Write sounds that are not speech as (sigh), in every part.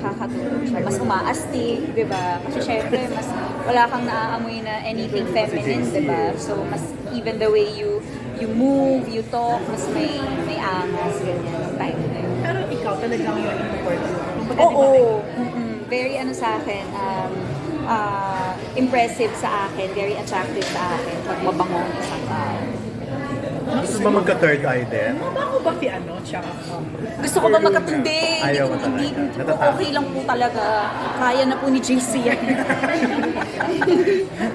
nakakatulog siya. Mas umaastig, di ba? Kasi syempre, mas wala kang naaamoy na anything feminine, di ba? So, mas even the way you you move, you talk, mas may may angas, ganyan, yung time na yun. Pero ikaw talagang yun. Kumbaga, Oo, mm-mm. very ano sa akin, um, ah, impressive sa akin, very attractive sa akin pag mabango ang isang tao. Gusto ba magka-third eye din? Mabango ba si ano? Tsaka, Gusto ko ba magkatundi? Ayaw mo hindi, talaga. hindi po Natatakot. okay lang po talaga. Kaya na po ni JC yan. (laughs)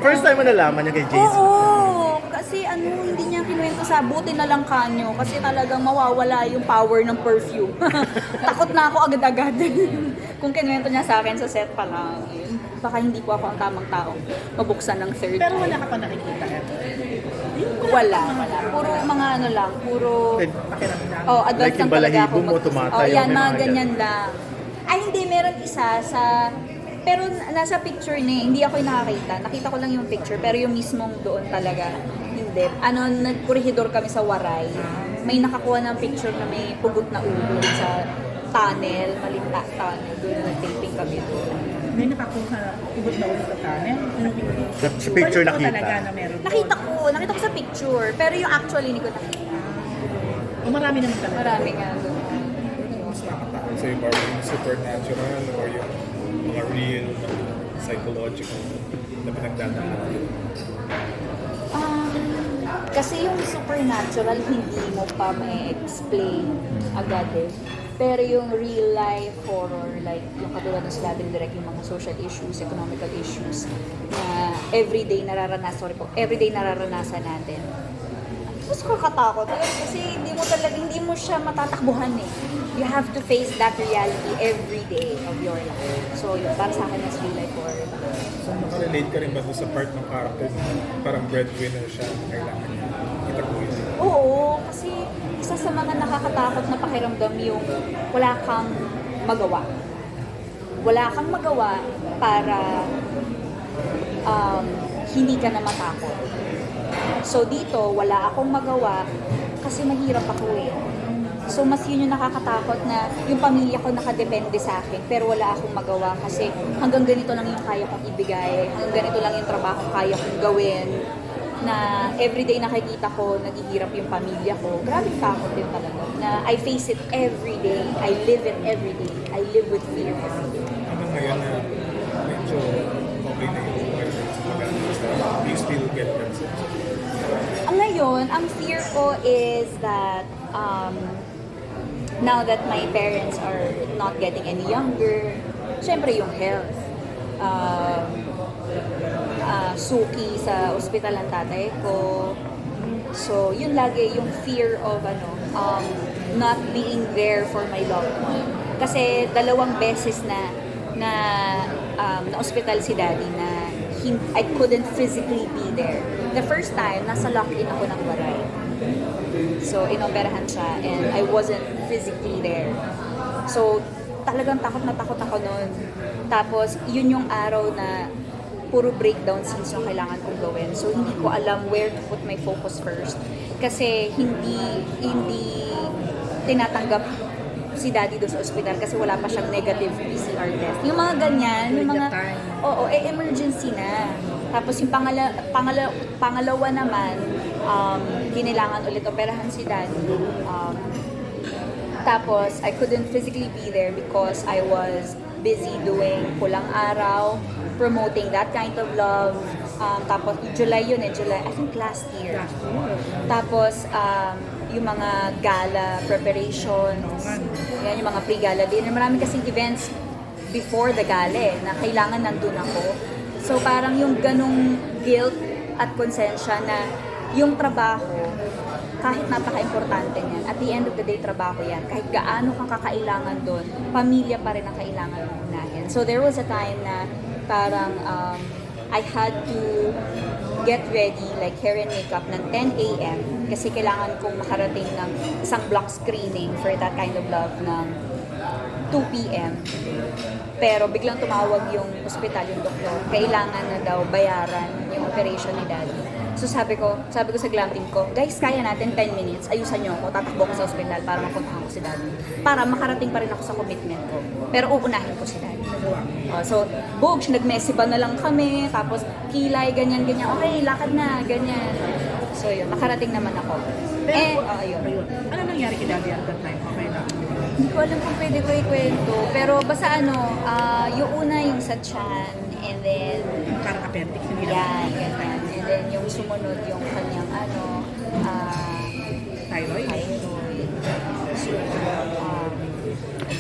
First time mo nalaman niya kay JC. Oo, kasi ano, hindi niya kinuwento sa buti na lang kanyo kasi talagang mawawala yung power ng perfume. (laughs) Takot na ako agad-agad. (laughs) Kung kinuwento niya sa akin sa set pa lang, yun, baka hindi po ako ang tamang tao mabuksan ng third pero wala ka pa nakikita eh. Wala, wala. Puro mga ano lang, puro... Oh, advance Like yung lang talaga balahibo ako mo, mag- tumatayo, Oh, yan, may mga mga ganyan lang. Ay, hindi, meron isa sa... Pero nasa picture niya, eh, hindi ako yung nakakita. Nakita ko lang yung picture, pero yung mismong doon talaga, hindi. Ano, nagkurihidor kami sa Waray. May nakakuha ng picture na may pugot na ulo sa tunnel, malinta tunnel. Doon nag-taping kami doon. May nakakuha ibot na ulit sa tunnel. Sa, sa picture nakita. talaga na meron. Nakita ko, nakita ko sa picture, pero yung actually hindi ko nakita. O marami naman talaga. Marami nga doon. mas nakakatakot sa'yo ba yung supernatural or yung mga real psychological na pinagdadaanan kasi yung supernatural, hindi mo pa may explain agad eh. Pero yung real life horror, like yung katulad ng sinabi ni direct yung mga social issues, economical issues, na everyday nararanasan, sorry po, everyday nararanasan natin. Mas kakatakot kasi hindi mo talaga, hindi mo siya matatakbuhan eh. You have to face that reality every day of your life. So yun, para sa akin, mas real life horror. So makarelate ka rin ba sa part ng character na parang breadwinner siya kailangan niya itaguin Oo, kasi isa sa mga nakakatakot na pakiramdam yung wala kang magawa. Wala kang magawa para um, hindi ka na matakot. So dito, wala akong magawa kasi mahirap ako eh. So mas yun yung nakakatakot na yung pamilya ko nakadepende sa akin pero wala akong magawa kasi hanggang ganito lang yung kaya kong ibigay, hanggang ganito lang yung trabaho kaya kong gawin na everyday nakikita ko naghihirap yung pamilya ko. Grabe takot din talaga na I face it every day. I live it every day. I live with fear hanggang ngayon na medyo okay na yung do you still get that ngayon, ang fear ko is that um, now that my parents are not getting any younger, syempre yung health. Um, ah, suki sa ospital ang tatay ko. So, yun lagi yung fear of ano, um, not being there for my loved one. Kasi dalawang beses na na um, na ospital si daddy na I couldn't physically be there. The first time, nasa lock-in ako ng Waray. So, inoperahan siya and I wasn't physically there. So, talagang takot na takot ako noon. Tapos, yun yung araw na puro breakdown scenes yung kailangan kong gawin. So, hindi ko alam where to put my focus first. Kasi hindi, hindi tinatanggap si daddy doon sa ospital kasi wala pa siyang negative PCR test. Yung mga ganyan, yung mga... Oo, eh, emergency na. Tapos yung pangala, pangala, pangalawa naman, um, kinailangan ulit operahan si daddy. Um, tapos, I couldn't physically be there because I was busy doing pulang araw, promoting that kind of love. Um, tapos, July yun eh, July, I think last year. Tapos, um, yung mga gala preparations, yan, yung mga pre-gala dinner. Marami kasing events before the gala eh, na kailangan nandun ako. So, parang yung ganong guilt at konsensya na yung trabaho, kahit napaka-importante niyan, at the end of the day, trabaho yan. Kahit gaano kang kakailangan doon, pamilya pa rin ang kailangan mong unahin. So there was a time na parang um, I had to get ready, like hair and makeup, ng 10 a.m. Kasi kailangan kong makarating ng isang block screening for that kind of love ng 2 p.m. Pero biglang tumawag yung ospital, yung doktor. Kailangan na daw bayaran yung operation ni daddy. So sabi ko, sabi ko sa glam team ko, guys, kaya natin 10 minutes, ayusan niyo ako, tatakbo ko sa ospital para mapuntahan ko si daddy. Para makarating pa rin ako sa commitment ko. Pero uunahin ko si daddy. Oh, so, Bogs, nag-messy ba na lang kami, tapos kilay, ganyan, ganyan. Okay, lakad na, ganyan. So yun, nakarating naman ako. Pero, eh, oh, ayun. ayun. Ano nangyari kay Daddy at that time? Okay na. Hindi ko alam kung pwede ko ikwento. Pero basta ano, ah, yung una yung sa chan, and then, Parang appendix. Yan, lang. Then yung sumunod yung kanyang ano, ah, Thyroid. thyroid. So, um,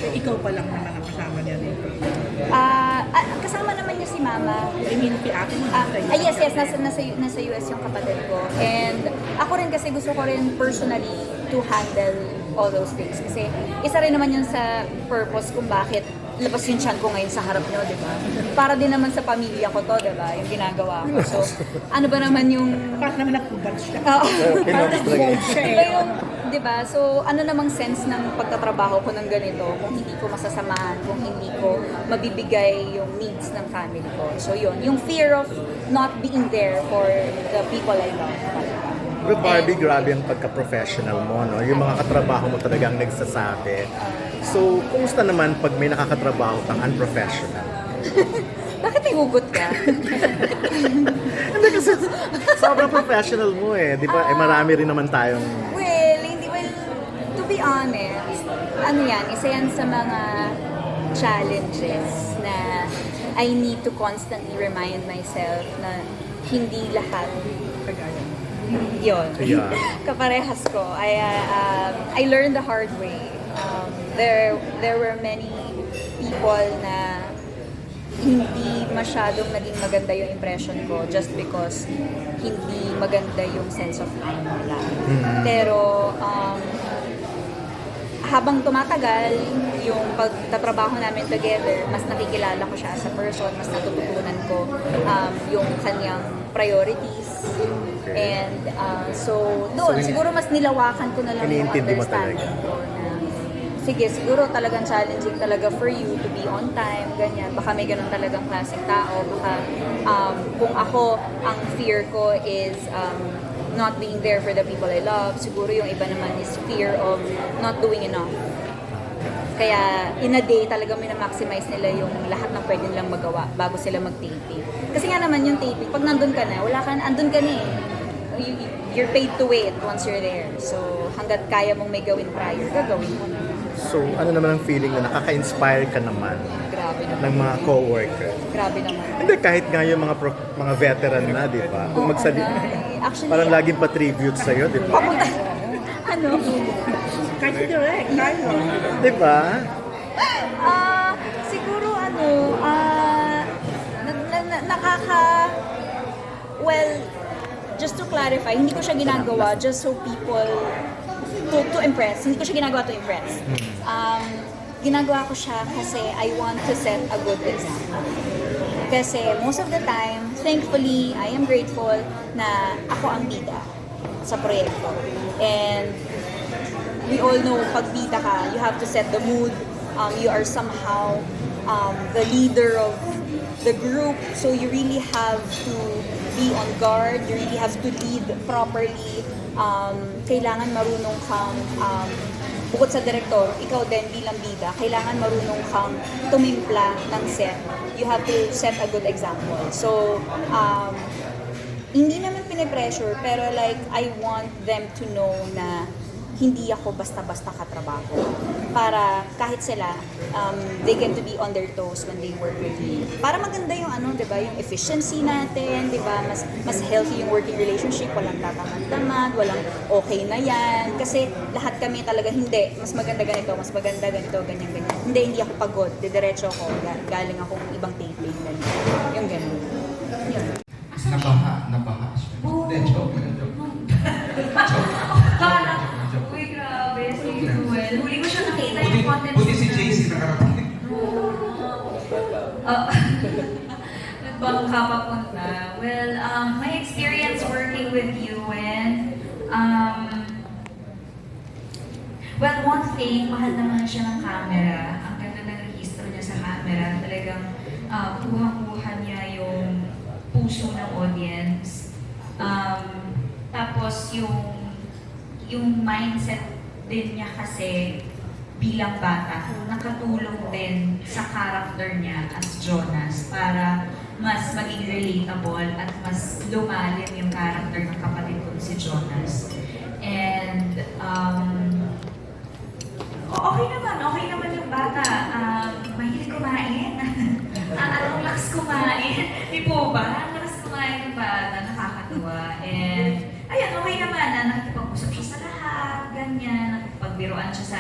Ikaw pa lang naman ang kasama niya dito. ah, ah, kasama naman niya si mama. I mean, ate mo. Ah, nasa ah, yes, yes, nasa, nasa, nasa US yung kapatid ko. And ako rin kasi gusto ko rin personally to handle all those things. Kasi isa rin naman yun sa purpose kung bakit chan ko ngayon sa harap nyo, di ba? Para din naman sa pamilya ko to, di ba? Yung ginagawa ko. So, ano ba naman yung... Parang naman nagpubad siya. Oo. Parang siya ba eh. yung, di ba? So, ano namang sense ng pagtatrabaho ko ng ganito kung hindi ko masasamahan, kung hindi ko mabibigay yung needs ng family ko. So, yun. Yung fear of not being there for the people I love. talaga. Pero Barbie, grabe yung pagka-professional mo, no? Yung mga katrabaho mo talagang nagsasabi. So, kumusta naman pag may nakakatrabaho kang unprofessional? (laughs) Bakit may hugot ka? (laughs) Hindi kasi sobrang professional mo eh. Di ba? Eh, marami rin naman tayong... well, hindi, well, to be honest, ano yan, isa yan sa mga challenges na I need to constantly remind myself na hindi lahat. Yun. Yeah. (laughs) Kaparehas ko. I, uh, um, I learned the hard way. There, there were many people na hindi masyadong naging maganda yung impression ko just because hindi maganda yung sense of time nila. Pero um, habang tumatagal yung pagtatrabaho namin together, mas nakikilala ko siya as a person, mas natututunan ko um, yung kanyang priorities. And uh, so, doon, So, siguro mas nilawakan ko na lang yung understanding ko sige, siguro talagang challenging talaga for you to be on time, ganyan. Baka may ganun talagang klaseng tao. Baka um, kung ako, ang fear ko is um, not being there for the people I love. Siguro yung iba naman is fear of not doing enough. Kaya in a day talaga minamaximize nila yung lahat ng pwede nilang magawa bago sila mag-taping. Kasi nga naman yung taping, pag nandun ka na, wala ka, andun ka na eh. You- You're paid to wait once you're there. So hanggat kaya mong may gawin prior, gagawin mo na. So, ano naman ang feeling na nakaka-inspire ka naman Grabe naman. ng mga co-worker? Grabe naman. Hindi, kahit nga yung mga pro- mga veteran na, di ba? Kung Oo, magsabi, ay, Actually, parang laging pa-tribute sa'yo, di ba? Papunta. (laughs) ano? Kahit si direct, mo. Di ba? Ah, siguro ano, ah, na, na, na, nakaka, well, just to clarify, hindi ko siya ginagawa just so people, to, to impress. Hindi ko siya ginagawa to impress. Um, ginagawa ko siya kasi I want to set a good example. Kasi most of the time, thankfully, I am grateful na ako ang bida sa proyekto. And we all know pag bida ka, you have to set the mood. Um, you are somehow um, the leader of the group. So you really have to be on guard. You really have to lead properly. Um, kailangan marunong kang um, bukod sa direktor, ikaw din bilang bida, kailangan marunong kang tumimpla ng set. You have to set a good example. So, um, hindi naman pinipressure, pero like, I want them to know na hindi ako basta-basta katrabaho. Para kahit sila, um, they get to be on their toes when they work with me. Para maganda yung ano, di ba, yung efficiency natin, di ba, mas, mas healthy yung working relationship, walang tatamad-tamad, walang okay na yan. Kasi lahat kami talaga, hindi, mas maganda ganito, mas maganda ganito, ganyan, ganyan. Hindi, hindi ako pagod, didiretso ako, ga- galing akong ibang taping, ganyan. Yung ganun. Yun. Nabaha, nabaha siya. Hindi, joke joke. Kala, uy, grabe, si Ruel. Huli ko siya nakita yung content. buti si JC nakarating. Uh, (laughs) Nagbangka papunta. Well, um, my experience working with you and um, well, one thing, mahal naman siya ng camera. Ang ganda ng registro niya sa camera. Talagang uh, kuha-kuha niya yung puso ng audience. Um, tapos yung yung mindset din niya kasi bilang bata, nakatulong din sa character niya as Jonas para mas maging relatable at mas lumalim yung character ng kapatid ko si Jonas. And um, okay naman, okay naman yung bata. Um, mahilig kumain. (laughs) Ang ang lakas kumain. Di po ba? Ang lakas kumain ng bata, nakakatuwa. And ayun, okay naman na nakikipag-usap siya sa lahat, ganyan. Nakikipagbiroan siya sa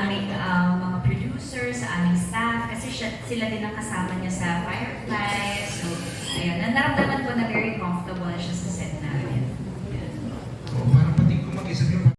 aming um, mga producers, sa aming staff. Kasi siya, sila din ang kasama niya sa Firefly. So, ayun, na naramdaman ko na very comfortable siya sa